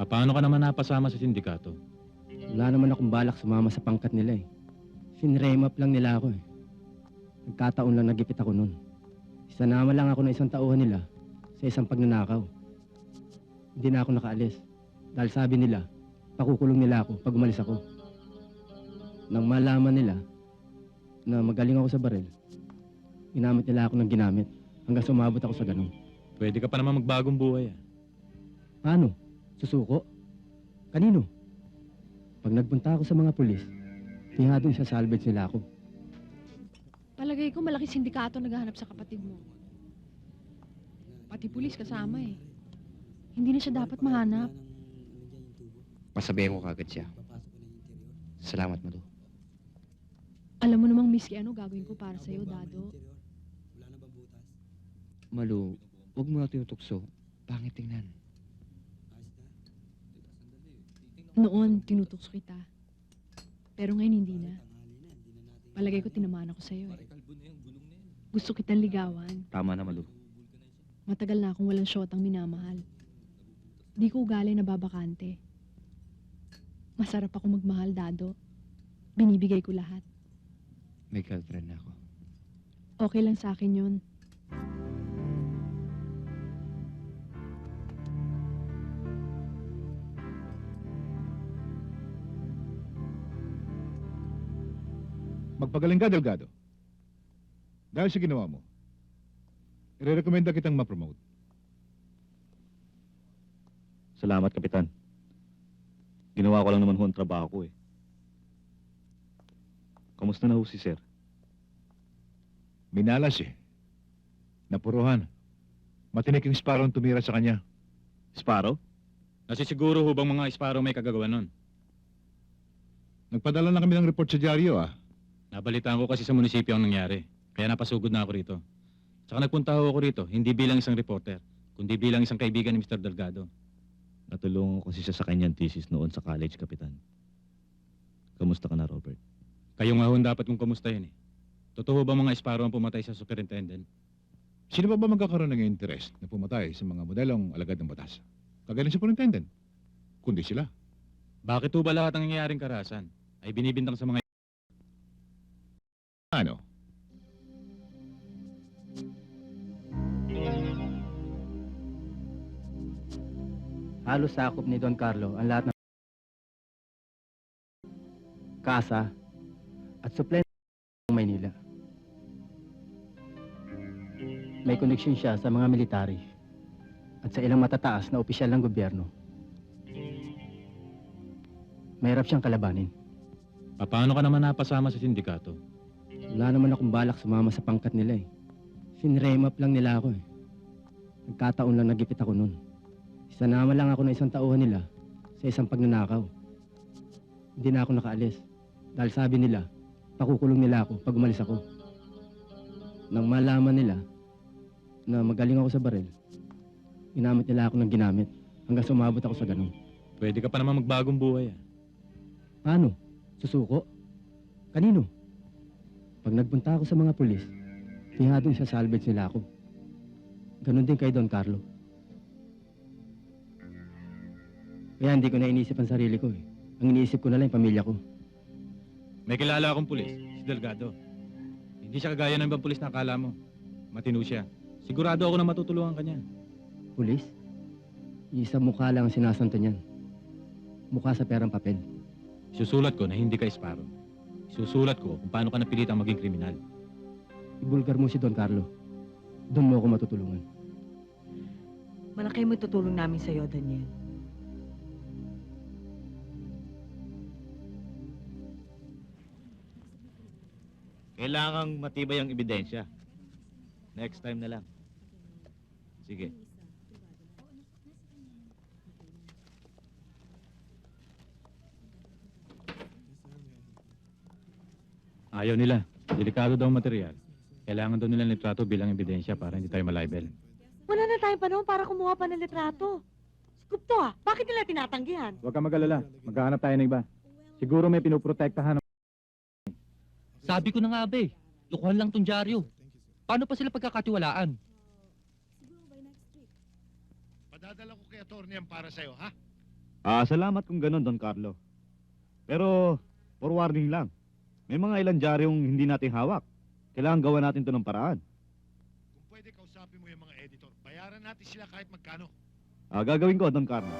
Paano ka naman napasama sa sindikato? Wala naman akong balak sumama sa pangkat nila eh. Sinrame up lang nila ako eh. Nagkataon lang nagipit ako nun. Isanama lang ako ng isang tauhan nila sa isang pagnanakaw. Hindi na ako nakaalis. Dahil sabi nila, pakukulong nila ako pag umalis ako. Nang malaman nila na magaling ako sa baril, ginamit nila ako ng ginamit hanggang sumabot ako sa ganun. Pwede ka pa naman magbagong buhay ah. Paano? Susuko? Kanino? Pag nagpunta ako sa mga pulis, tihadong sa salvage nila ako. Palagay ko malaki sindikato naghahanap sa kapatid mo. Pati pulis kasama eh. Hindi na siya dapat mahanap. Pasabihin ko kagad siya. Salamat, Madu. Alam mo namang miski ano gagawin ko para sa'yo, Dado. Malu, huwag mo na tinutukso. Pangit tingnan. Noon, tinutukso kita. Pero ngayon hindi na. Palagay ko tinamaan ako sa'yo eh. Gusto kitang ligawan. Tama na, Malu. Matagal na akong walang shotang minamahal. Di ko ugali na babakante. Masarap ako magmahal, Dado. Binibigay ko lahat. May girlfriend na ako. Okay lang sa akin yun. Magpagaling ka, Delgado. Dahil sa ginawa mo, irerekomenda kitang ma-promote. Salamat, Kapitan. Ginawa ko lang naman ho ang trabaho ko eh. Kamusta na ho si Sir? Minalas eh. Napuruhan. Matinik yung Sparrow ang tumira sa kanya. Sparrow? Nasisiguro ho bang mga isparo may kagagawa nun? Nagpadala na kami ng report sa dyaryo ah. Nabalitaan ko kasi sa munisipyo ang nangyari. Kaya napasugod na ako rito. Tsaka nagpunta ako rito, hindi bilang isang reporter, kundi bilang isang kaibigan ni Mr. Delgado. Natulungan ko kasi siya sa kanyang thesis noon sa college, Kapitan. Kamusta ka na, Robert? Kayo nga ho ang dapat kong kamustahin eh. Totoo ba mga isparo ang pumatay sa superintendent? Sino pa ba magkakaroon ng interest na pumatay sa mga modelong alagad ng batas? Kagaya ng superintendent. Kundi sila. Bakit ho ba lahat ng nangyayaring karasan ay binibintang sa mga Ano? Halos sakop ni Don Carlo ang lahat ng kasa at suplente ng Maynila. May koneksyon siya sa mga military at sa ilang matataas na opisyal ng gobyerno. Mahirap siyang kalabanin. Paano ka naman napasama sa sindikato? Wala naman akong balak sumama sa pangkat nila eh. Sinrame up lang nila ako eh. Nagkataon lang nagipit ako nun. Isanama lang ako ng isang tauhan nila sa isang pagnanakaw. Hindi na ako nakaalis. Dahil sabi nila, pakukulong nila ako pag umalis ako. Nang malaman nila na magaling ako sa baril, ginamit nila ako ng ginamit hanggang sumabot ako sa ganun. Pwede ka pa naman magbagong buhay ah. Paano? Susuko? Kanino? Pag nagpunta ako sa mga pulis, tihadong sa salvage nila ako. Ganon din kay Don Carlo. Kaya hindi ko na inisip ang sarili ko eh. Ang iniisip ko na lang yung pamilya ko. May kilala akong pulis, si Delgado. Hindi siya kagaya ng ibang pulis na akala mo. Matino siya. Sigurado ako na matutulungan ka niya. Pulis? Isang mukha lang ang sinasanto niyan. Mukha sa perang papel. Isusulat ko na hindi ka isparo. Isusulat ko kung paano ka napilitang maging kriminal. Ibulgar mo si Don Carlo. Doon mo ako matutulungan. Malaki mo tutulong namin sa'yo, Daniel. Kailangang matibay ang ebidensya. Next time na lang. Sige. Ayaw nila. Delikado daw ang material. Kailangan daw nila ng litrato bilang ebidensya para hindi tayo malibel. Wala na tayong panahon para kumuha pa ng litrato. Scoop to ah. Bakit nila tinatanggihan? Huwag ka mag-alala. Maghahanap tayo ng iba. Siguro may pinoprotektahan. Sabi ko na nga be, lukuhan lang tong dyaryo. Paano pa sila pagkakatiwalaan? Padadala ko kay attorney yan para sa'yo, ha? Ah, salamat kung ganun, Don Carlo. Pero, for warning lang. May mga ilan dyaryong hindi natin hawak. Kailangan gawa natin to ng paraan. Kung pwede kausapin mo yung mga editor, bayaran natin sila kahit magkano. Ah, gagawin ko, Don Carlo.